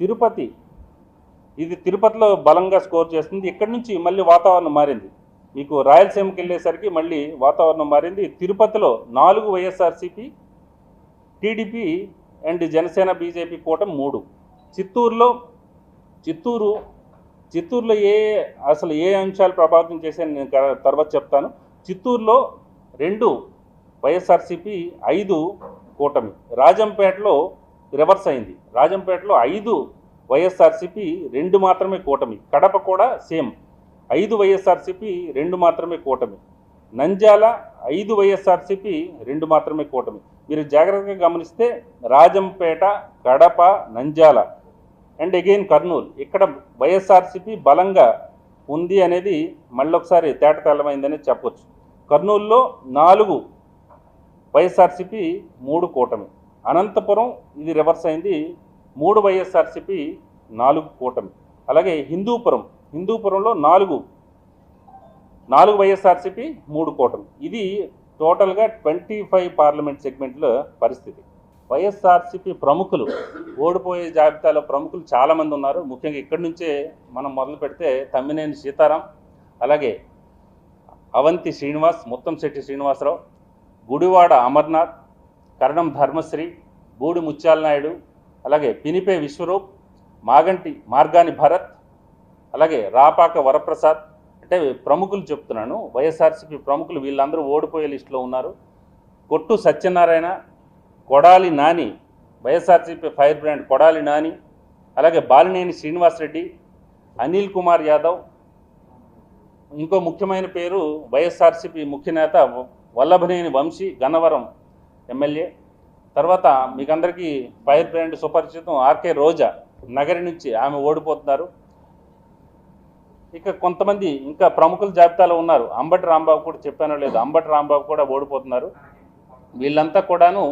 తిరుపతి. ఇది తిరుపతిలో బలంగా స్కోర్ చేస్తుంది. ఇక్కడి నుంచి మళ్ళీ వాతావరణం మారింది. మీకు రాయలసీమకి వెళ్ళేసరికి మళ్ళీ వాతావరణం మారింది. తిరుపతిలో నాలుగు YSRCP TDP and Janasena BJP కూటమి మూడు. చిత్తూరులో చిత్తూరు చిత్తూరులో ఏ అసలు ఏ అంశాలు ప్రభావితం చేశాయని నేను తర్వాత చెప్తాను. చిత్తూరులో రెండు వైఎస్ఆర్సీపీ ఐదు కూటమి. రాజంపేటలో రివర్స్ అయింది. రాజంపేటలో ఐదు వైఎస్ఆర్సీపీ రెండు మాత్రమే కూటమి. కడప కూడా సేమ్. ఐదు వైఎస్ఆర్సీపీ రెండు మాత్రమే కూటమి. నంద్యాల ఐదు వైఎస్ఆర్సీపీ రెండు మాత్రమే కూటమి. మీరు జాగ్రత్తగా గమనిస్తే రాజంపేట కడప నంద్యాల అండ్ అగైన్ కర్నూలు. ఇక్కడ వైఎస్ఆర్సీపీ బలంగా ఉంది అనేది మళ్ళొకసారి తేటతెల్లమైందని చెప్పొచ్చు. కర్నూలులో నాలుగు వైఎస్ఆర్సీపీ మూడు కూటమి. అనంతపురం ఇది రివర్స్ అయింది. మూడు వైఎస్ఆర్సీపీ నాలుగు కూటమి. అలాగే హిందూపురం హిందూపురంలో నాలుగు. నాలుగు వైఎస్ఆర్సీపీ మూడు కూటమి. ఇది టోటల్గా ట్వంటీ ఫైవ్ పార్లమెంట్ సెగ్మెంట్ల పరిస్థితి. వైఎస్ఆర్సీపీ ప్రముఖులు ఓడిపోయే జాబితాలో ప్రముఖులు చాలామంది ఉన్నారు. ముఖ్యంగా ఇక్కడి నుంచే మనం మొదలు పెడితే తమ్మినేని సీతారాం అలాగే అవంతి శ్రీనివాస్ ముత్తంశెట్టి శ్రీనివాసరావు గుడివాడ అమర్నాథ్ కరణం ధర్మశ్రీ బూడి ముత్యాల నాయుడు అలాగే పినిపే విశ్వరూప్ మాగంటి మార్గాని భరత్ అలాగే రాపాక వరప్రసాద్ అంటే ప్రముఖులు చెప్తున్నాను. వైఎస్ఆర్సీపీ ప్రముఖులు వీళ్ళందరూ ఓడిపోయే లిస్టులో ఉన్నారు. Kottu Satyanarayana Kodali Nani YSRCP fire brand Kodali Nani అలాగే బాలినేని శ్రీనివాసరెడ్డి అనిల్ కుమార్ యాదవ్ ఇంకో ముఖ్యమైన పేరు వైఎస్ఆర్సీపీ ముఖ్య నేత వల్లభనేని వంశీ గన్నవరం ఎమ్మెల్యే. తర్వాత మీకందరికీ ఫైర్ బ్రాండ్ సుపరిచితం ఆర్కే రోజా నగరి నుంచి ఆమె ఓడిపోతున్నారు. ఇక కొంతమంది ఇంకా ప్రముఖుల జాబితాలో ఉన్నారు. అంబటి రాంబాబు కూడా చెప్పానో లేదు అంబటి రాంబాబు కూడా ఓడిపోతున్నారు. వీళ్ళంతా కూడాను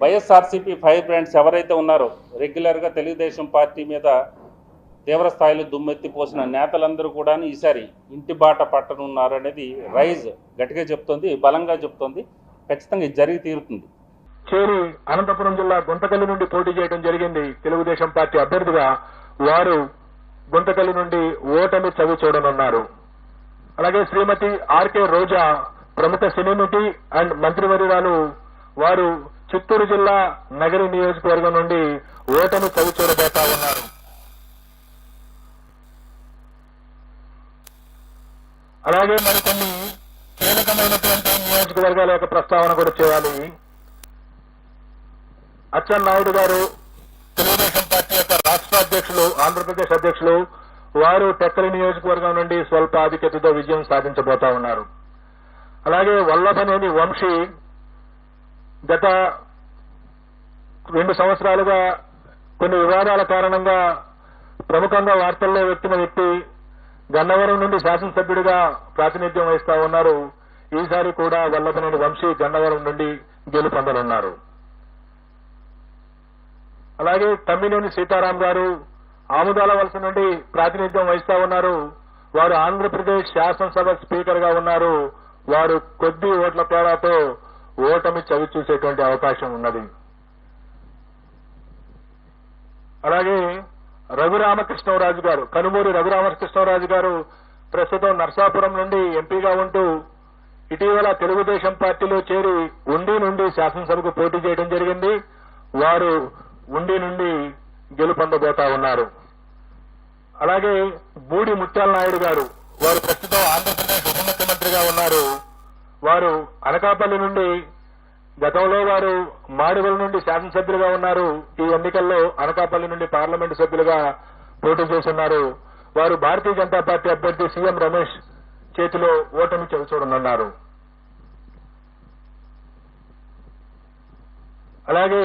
వైఎస్ఆర్సీపీ ఫైర్ బ్రాండ్స్ ఎవరైతే ఉన్నారో రెగ్యులర్గా తెలుగుదేశం పార్టీ మీద తీవ్ర స్థాయిలో దుమ్మెత్తి పోసిన నేతలందరూ కూడాను ఈసారి ఇంటి బాట పట్టనున్నారు అనేది రైజ్ గట్టిగా చెప్తోంది బలంగా చెప్తోంది. ఖచ్చితంగా ఇది జరిగి తీరుతుంది. చేరి అనంతపురం జిల్లా గుంతకల్లి నుండి పోటీ చేయడం జరిగింది. తెలుగుదేశం పార్టీ అభ్యర్థిగా వారు గుంతకల్లి నుండి ఓటమి చవి చూడనున్నారు. అలాగే శ్రీమతి ఆర్కే రోజా ప్రముఖ సినీ నటి అండ్ మంత్రివర్యురాలు వారు చిత్తూరు జిల్లా నగరి నియోజకవర్గం నుండి ఓటమి చవి చూడబోతా ఉన్నారు. అలాగే మరికొన్ని కీలకమైన నియోజకవర్గాల యొక్క ప్రస్తావన కూడా చేయాలి. అచ్చెన్నాయుడు గారు తెలుగుదేశం పార్టీ యొక్క రాష్ట్ర అధ్యక్షులు ఆంధ్రప్రదేశ్ అధ్యక్షులు వారు టెక్కలి నియోజకవర్గం నుండి స్వల్ప ఆధిక్యతతో విజయం సాధించబోతా ఉన్నారు. అలాగే వల్లభనేని వంశీ గత రెండు సంవత్సరాలుగా కొన్ని వివాదాల కారణంగా ప్రముఖంగా వార్తల్లో వ్యక్తిన వ్యక్తి గన్నవరం నుండి శాసనసభ్యుడిగా ప్రాతినిధ్యం వహిస్తా ఉన్నారు. ఈసారి కూడా వల్లభనేని వంశీ గన్నవరం నుండి గెలుపొందనున్నారు అలాగే తమ్మినేని సీతారాం గారు ఆముదాల వలస నుండి ప్రాతినిధ్యం వహిస్తా ఉన్నారు. వారు ఆంధ్రప్రదేశ్ శాసనసభ స్పీకర్గా ఉన్నారు. వారు కొద్ది ఓట్ల తేడాతో ఓటమి చవి చూసేటువంటి అవకాశం ఉన్నది. అలాగే రఘురామకృష్ణరాజు గారు కనుమూరి రఘురామకృష్ణరాజు గారు ప్రస్తుతం నర్సాపురం నుండి ఎంపీగా ఉంటూ ఇటీవల తెలుగుదేశం పార్టీలో చేరి ఉండి నుండి శాసనసభకు పోటీ చేయడం జరిగింది. వారు ఉండి నుండి గెలుపొందబోతా ఉన్నారు. అలాగే బూడి ముత్యాల నాయుడు గారు వారు ప్రస్తుతం ఆంధ్రప్రదేశ్ ఉప ముఖ్యమంత్రిగా ఉన్నారు. వారు అనకాపల్లి నుండి గతంలో వారు మాడుగుల నుండి శాసనసభ్యులుగా ఉన్నారు. ఈ ఎన్నికల్లో అనకాపల్లి నుండి పార్లమెంటు సభ్యులుగా పోటీ చేస్తున్నారు. వారు భారతీయ జనతా పార్టీ అభ్యర్థి సీఎం రమేష్ చేతిలో ఓటమి చవిచూడనున్నారు అలాగే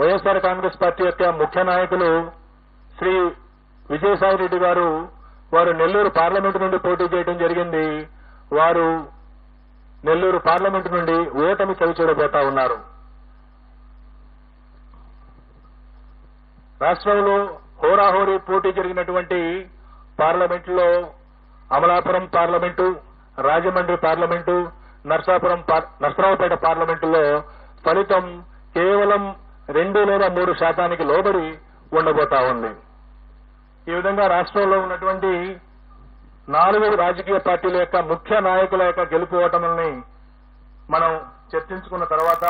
వైఎస్ఆర్ కాంగ్రెస్ పార్టీ యొక్క ముఖ్య నాయకులు శ్రీ విజయసాయి రెడ్డి గారు వారు నెల్లూరు పార్లమెంటు నుండి పోటీ చేయడం జరిగింది. వారు నెల్లూరు పార్లమెంటు నుండి ఓటమి చవి చూడబోతా ఉన్నారు. రాష్ట్రంలో హోరాహోరీ పోటీ జరిగినటువంటి పార్లమెంటులో అమలాపురం పార్లమెంటు రాజమండ్రి పార్లమెంటు నర్సాపురం నర్సరావుపేట పార్లమెంటులో ఫలితం కేవలం రెండు లేదా మూడు శాతానికి లోబడి ఉండబోతా ఉంది. ఈ విధంగా రాష్ట్రంలో ఉన్నటువంటి నాలుగు రాజకీయ పార్టీల యొక్క ముఖ్య నాయకుల యొక్క గెలుపు ఓటముల్ని మనం చర్చించుకున్న తర్వాత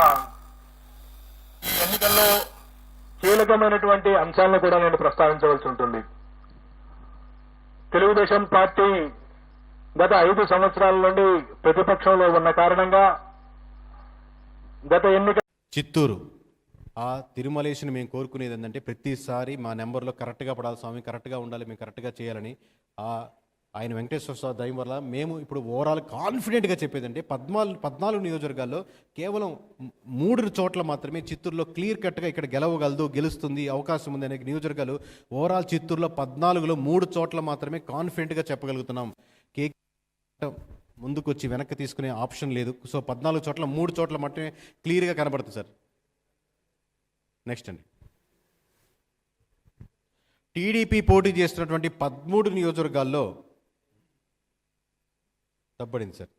ఎన్నికల్లో కీలకమైనటువంటి అంశాలను కూడా నేను ప్రస్తావించవలసి ఉంటుంది. తెలుగుదేశం పార్టీ గత ఐదు సంవత్సరాల నుండి ప్రతిపక్షంలో ఉన్న కారణంగా గత ఎన్నిక చిత్తూరు. ఆ తిరుమలేషన్ మేము కోరుకునేది ఏంటంటే ప్రతిసారి మా నెంబర్లో కరెక్ట్గా పడాలి స్వామి కరెక్ట్గా ఉండాలి మేము కరెక్ట్గా చేయాలని. ఆ ఆయన వెంకటేశ్వర స్వామి దయం వల్ల మేము ఇప్పుడు ఓవరాల్ కాన్ఫిడెంట్గా చెప్పేదంటే పద్నాలుగు పద్నాలుగు నియోజకవర్గాల్లో కేవలం మూడు చోట్ల మాత్రమే చిత్తూరులో క్లియర్ కట్గా ఇక్కడ గెలవగలదు గెలుస్తుంది అవకాశం ఉంది అనే నియోజకవర్గాలు ఓవరాల్ చిత్తూరులో పద్నాలుగులో మూడు చోట్ల మాత్రమే కాన్ఫిడెంట్గా చెప్పగలుగుతున్నాం. కే ముందుకొచ్చి వెనక్కి తీసుకునే ఆప్షన్ లేదు. సో పద్నాలుగు చోట్ల మూడు చోట్ల మాత్రమే క్లియర్గా కనబడుతుంది సార్. నెక్స్ట్ అండి. టీడీపీ పోటీ చేస్తున్నటువంటి పదమూడు నియోజకవర్గాల్లో తప్పడింది సార్.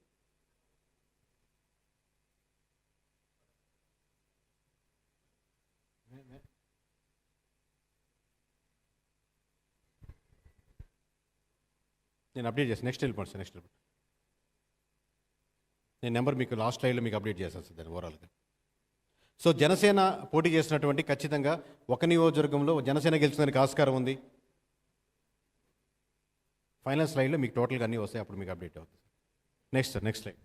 నేను అప్డేట్ చేస్తాను నెక్స్ట్ వెళ్ళిపోండి సార్ నెక్స్ట్ వెళ్ళిపోండి. నేను నెంబర్ మీకు లాస్ట్ లైవ్లో మీకు అప్డేట్ చేస్తాను సార్ దాన్ని ఓవరాల్గా సో జనసేన పోటీ చేసినటువంటి ఖచ్చితంగా ఒక నియోజకవర్గంలో జనసేన గెలిచిందానికి ఆస్కారం ఉంది. ఫైనల్ స్లైడ్లో మీకు టోటల్గా అన్నీ వస్తాయి అప్పుడు మీకు అప్డేట్ అవుతుంది. Next sir next slide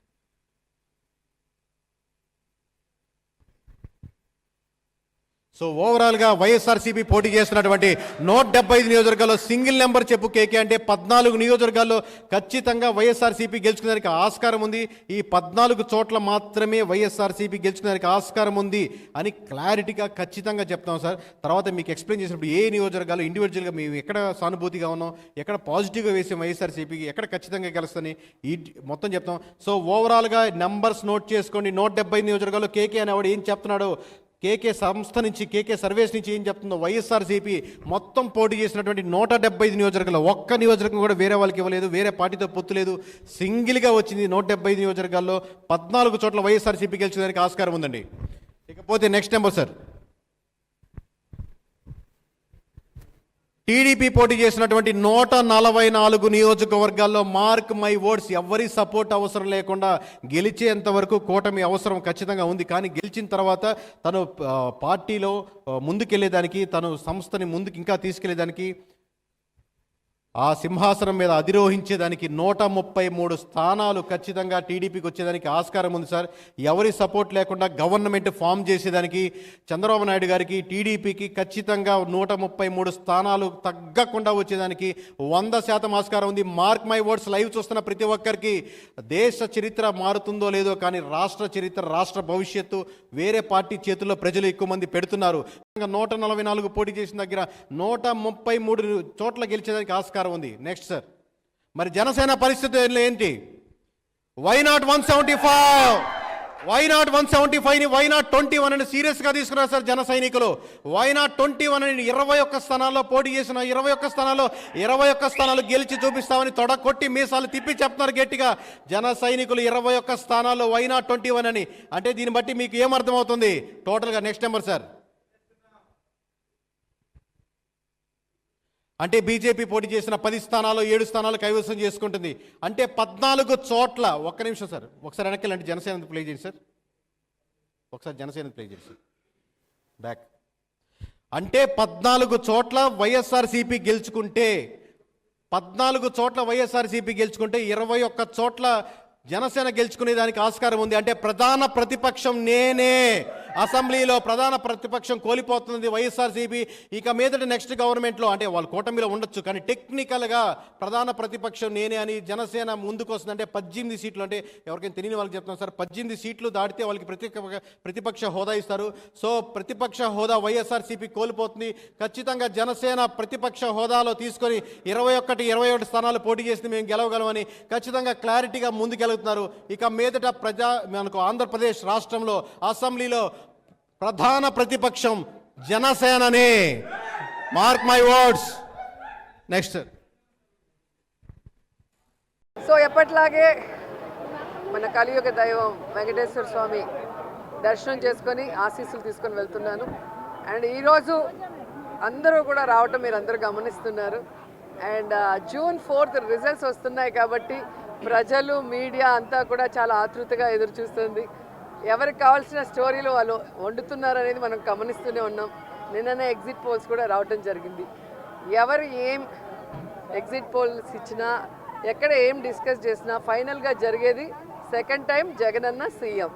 so ఓవరాల్గా వైఎస్ఆర్సీపీ పోటీ చేస్తున్నటువంటి నూట డెబ్బై ఐదు నియోజకవర్గాల్లో సింగిల్ నెంబర్ చెప్పు కేకే అంటే పద్నాలుగు నియోజకవర్గాల్లో ఖచ్చితంగా వైఎస్ఆర్సీపీ గెలుచుకునేదానికి ఆస్కారం ఉంది. ఈ పద్నాలుగు చోట్ల మాత్రమే వైఎస్ఆర్సీపీ గెలుచుకునేదానికి ఆస్కారం ఉంది అని క్లారిటీగా ఖచ్చితంగా చెప్తాం సార్. తర్వాత మీకు ఎక్స్ప్లెయిన్ చేసినప్పుడు ఏ నియోజకవర్గాలు ఇండివిజువల్గా మేము ఎక్కడ సానుభూతిగా ఉన్నాం ఎక్కడ పాజిటివ్గా వేసాం వైఎస్ఆర్సీపీకి ఎక్కడ ఖచ్చితంగా గెలుస్తుంది ఈ మొత్తం చెప్తాం. సో ఓవరాల్గా నెంబర్స్ నోట్ చేసుకోండి. నూట డెబ్బై నియోజకవర్గాల్లో కేకే అనేవాడు ఏం చెప్తున్నాడు కేకే సంస్థ నుంచి కేకే సర్వేస్ నుంచి ఏం చెప్తుందో వైఎస్ఆర్సీపీ మొత్తం పోటీ చేసినటువంటి నూట డెబ్బై ఐదు నియోజకవర్గాలు ఒక్క నియోజకవర్గం కూడా వేరే వాళ్ళకి ఇవ్వలేదు వేరే పార్టీతో పొత్తు లేదు. సింగిల్గా వచ్చింది నూట డెబ్బై ఐదు నియోజకవర్గాల్లో పద్నాలుగు చోట్ల వైఎస్ఆర్సీపీ గెలిచేదానికి ఆస్కారం ఉందండి. ఇకపోతే నెక్స్ట్ నెంబర్ సార్ టీడీపీ పోటీ చేసినటువంటి నూట నలభై నాలుగు నియోజకవర్గాల్లో మార్క్ మై ఓట్స్ ఎవరి సపోర్ట్ అవసరం లేకుండా గెలిచేంత వరకు కూటమి అవసరం ఖచ్చితంగా ఉంది. కానీ గెలిచిన తర్వాత తను పార్టీలో ముందుకెళ్ళేదానికి తను సంస్థని ముందుకు ఇంకా తీసుకెళ్ళేదానికి ఆ సింహాసనం మీద అధిరోహించేదానికి నూట ముప్పై మూడు స్థానాలు ఖచ్చితంగా టీడీపీకి వచ్చేదానికి ఆస్కారం ఉంది సార్. ఎవరి సపోర్ట్ లేకుండా గవర్నమెంట్ ఫామ్ చేసేదానికి చంద్రబాబు నాయుడు గారికి టీడీపీకి ఖచ్చితంగా నూట ముప్పై మూడు స్థానాలు తగ్గకుండా వచ్చేదానికి వంద శాతం ఆస్కారం ఉంది. మార్క్ మై వర్డ్స్ లైవ్ చూస్తున్న ప్రతి ఒక్కరికి దేశ చరిత్ర మారుతుందో లేదో కానీ రాష్ట్ర చరిత్ర రాష్ట్ర భవిష్యత్తు వేరే పార్టీ చేతుల్లో ప్రజలు ఎక్కువ మంది పెడుతున్నారు. నూట నలభై నాలుగు పోటీ చేసిన దగ్గర నూట ముప్పై మూడు చోట్ల గెలిచేదానికి ఆస్కారం ఉంది. నెక్స్ట్ సార్ మరి జనసేన పరిస్థితి ఏంటి? Why not one seventy five why not one seventy ఫైవ్ని why not twenty one అని సీరియస్గా తీసుకున్నారు సార్ జన సైనికులు. వై నాట్ ట్వంటీ వన్ అని ఇరవై ఒక్క స్థానాల్లో పోటీ చేసిన ఇరవై ఒక్క స్థానాల్లో ఇరవై ఒక్క స్థానాలు గెలిచి చూపిస్తామని తొడ కొట్టి మీసాలు తిప్పి చెప్తున్నారు గట్టిగా. జన సైనికులు ఇరవై ఒక్క స్థానాల్లో వై నాట్ ట్వంటీ వన్ అని? అంటే దీన్ని బట్టి మీకు ఏమర్థమవుతుంది టోటల్గా నెక్స్ట్ నెంబర్ సార్ అంటే బీజేపీ పోటీ చేసిన పది స్థానాలు ఏడు స్థానాలు కైవసం చేసుకుంటుంది. అంటే పద్నాలుగు చోట్ల ఒక్క నిమిషం సార్ ఒకసారి వెనక్కి అంటే జనసేన ప్లే చేయండి సార్? ఒకసారి జనసేన ప్లే చేయండి సార్? బ్యాక్ అంటే పద్నాలుగు చోట్ల వైఎస్ఆర్సీపీ గెలుచుకుంటే పద్నాలుగు చోట్ల వైఎస్ఆర్సీపీ గెలుచుకుంటే ఇరవై ఒక్క చోట్ల జనసేన గెలుచుకునే దానికి ఆస్కారం ఉంది. అంటే ప్రధాన ప్రతిపక్షం నేనే. అసెంబ్లీలో ప్రధాన ప్రతిపక్షం కోలిపోతుంది వైఎస్ఆర్సీపీ. ఇక మీదట నెక్స్ట్ గవర్నమెంట్లో అంటే వాళ్ళు కూటమిలో ఉండొచ్చు కానీ టెక్నికల్గా ప్రధాన ప్రతిపక్షం నేనే అని జనసేన ముందుకు వస్తుందంటే పద్దెనిమిది సీట్లు అంటే ఎవరికైనా తెలియని వాళ్ళకి చెప్తున్నాను సార్ పద్దెనిమిది సీట్లు దాటితే వాళ్ళకి ప్రతి ప్రతిపక్ష హోదా ఇస్తారు. సో ప్రతిపక్ష హోదా వైఎస్ఆర్సీపీ కోల్పోతుంది. ఖచ్చితంగా జనసేన ప్రతిపక్ష హోదాలో తీసుకొని ఇరవై ఒకటి ఇరవై ఒకటి స్థానాలు పోటీ చేసి మేము గెలవగలమని ఖచ్చితంగా క్లారిటీగా ముందుకెళ్తున్నారు. ఇక మీదట ప్రజా మనకు ఆంధ్రప్రదేశ్ రాష్ట్రంలో అసెంబ్లీలో ప్రధాన ప్రతిపక్షం జనసేననే. Mark my words next so ఎప్పట్లాగే మన కలియుగ దైవం వెంకటేశ్వర స్వామి దర్శనం చేసుకొని ఆశీస్సులు తీసుకొని వెళ్తున్నాను. అండ్ ఈరోజు అందరూ కూడా రావటం మీరు అందరూ గమనిస్తున్నారు. అండ్ జూన్ ఫోర్త్ రిజల్ట్స్ వస్తున్నాయి కాబట్టి ప్రజలు మీడియా అంతా కూడా చాలా ఆతృతగా ఎదురు చూస్తుంది ఎవరికి కావాల్సిన స్టోరీలు వాళ్ళు వండుతున్నారు అనేది మనం గమనిస్తూనే ఉన్నాం. నిన్ననే ఎగ్జిట్ పోల్స్ కూడా రావటం జరిగింది. ఎవరు ఏం ఎగ్జిట్ పోల్స్ ఇచ్చినా ఎక్కడ ఏం డిస్కస్ చేసినా ఫైనల్గా జరిగేది సెకండ్ టైం జగనన్న సీఎం.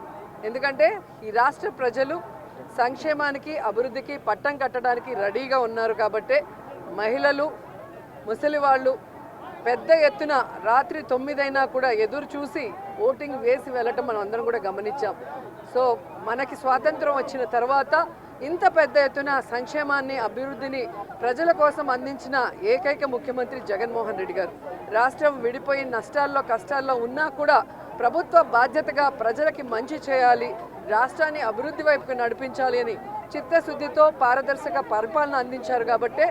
ఎందుకంటే ఈ రాష్ట్ర ప్రజలు సంక్షేమానికి అభివృద్ధికి పట్టం కట్టడానికి రెడీగా ఉన్నారు కాబట్టే మహిళలు ముసలి వాళ్ళు పెద్ద ఎత్తున రాత్రి తొమ్మిదైనా కూడా ఎదురు చూసి ఓటింగ్ వేసి వెళ్ళటం మనం అందరం కూడా గమనించాం. సో మనకి స్వాతంత్రం వచ్చిన తర్వాత ఇంత పెద్ద ఎత్తున సంక్షేమాన్ని అభివృద్ధిని ప్రజల కోసం అందించిన ఏకైక ముఖ్యమంత్రి జగన్మోహన్ రెడ్డి గారు. రాష్ట్రం విడిపోయి నష్టాల్లో కష్టాల్లో ఉన్నా కూడా ప్రభుత్వ బాధ్యతగా ప్రజలకి మంచి చేయాలి రాష్ట్రాన్ని అభివృద్ధి వైపుకు నడిపించాలి అని చిత్తశుద్ధితో పారదర్శక పరిపాలన అందించారు కాబట్టే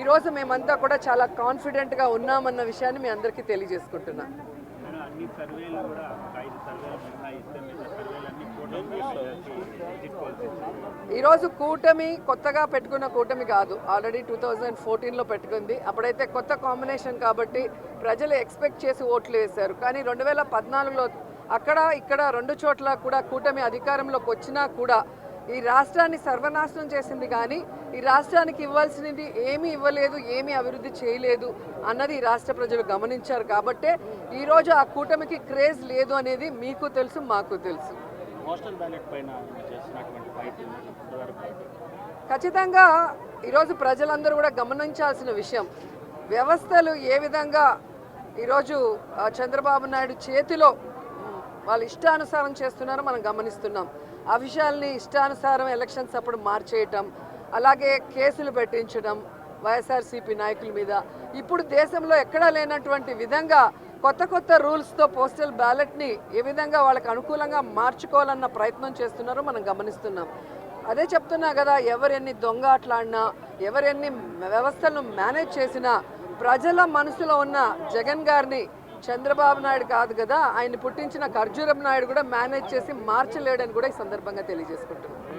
ఈరోజు మేమంతా కూడా చాలా కాన్ఫిడెంట్గా ఉన్నామన్న విషయాన్ని మీ అందరికీ పోల్స్ ఈరోజు కూటమి కొత్తగా పెట్టుకున్న కూటమి కాదు. ఆల్రెడీ టూ థౌజండ్ ఫోర్టీన్లో పెట్టుకుంది. అప్పుడైతే కొత్త కాంబినేషన్ కాబట్టి ప్రజలు ఎక్స్పెక్ట్ చేసి ఓట్లు వేశారు. కానీ రెండు వేల పద్నాలుగులో అక్కడ ఇక్కడ రెండు చోట్ల కూడా కూటమి అధికారంలోకి వచ్చినా కూడా ఈ రాష్ట్రాన్ని సర్వనాశనం చేసింది కానీ ఈ రాష్ట్రానికి ఇవ్వాల్సినది ఏమీ ఇవ్వలేదు ఏమీ అభివృద్ధి చేయలేదు అన్నది ఈ రాష్ట్ర ప్రజలు గమనించారు కాబట్టే ఈరోజు ఆ కూటమికి క్రేజ్ లేదు అనేది మీకు తెలుసు మాకు తెలుసు. ఖచ్చితంగా ఈరోజు ప్రజలందరూ కూడా గమనించాల్సిన విషయం వ్యవస్థలు ఏ విధంగా ఈరోజు చంద్రబాబు నాయుడు చేతిలో వాళ్ళు ఇష్టానుసారం చేస్తున్నారో మనం గమనిస్తున్నాం. ఆ విషయాల్ని ఇష్టానుసారం ఎలక్షన్స్ అప్పుడు మార్చేయటం అలాగే కేసులు పెట్టించడం వైఎస్ఆర్సీపీ నాయకుల మీద. ఇప్పుడు దేశంలో ఎక్కడా లేనటువంటి విధంగా కొత్త కొత్త రూల్స్తో పోస్టల్ బ్యాలెట్ని ఏ విధంగా వాళ్ళకి అనుకూలంగా మార్చుకోవాలన్న ప్రయత్నం చేస్తున్నారో మనం గమనిస్తున్నాం. అదే చెప్తున్నా కదా ఎవరెన్ని దొంగ ఆటలాడినా ఎవరెన్ని వ్యవస్థలను మేనేజ్ చేసినా ప్రజల మనసులో ఉన్న జగన్ గారిని చంద్రబాబు నాయుడు కాదు కదా ఆయన పుట్టించిన ఖర్జూరం నాయుడు కూడా మేనేజ్ చేసి మార్చలేడని కూడా ఈ సందర్భంగా తెలియజేసుకుంటున్నాను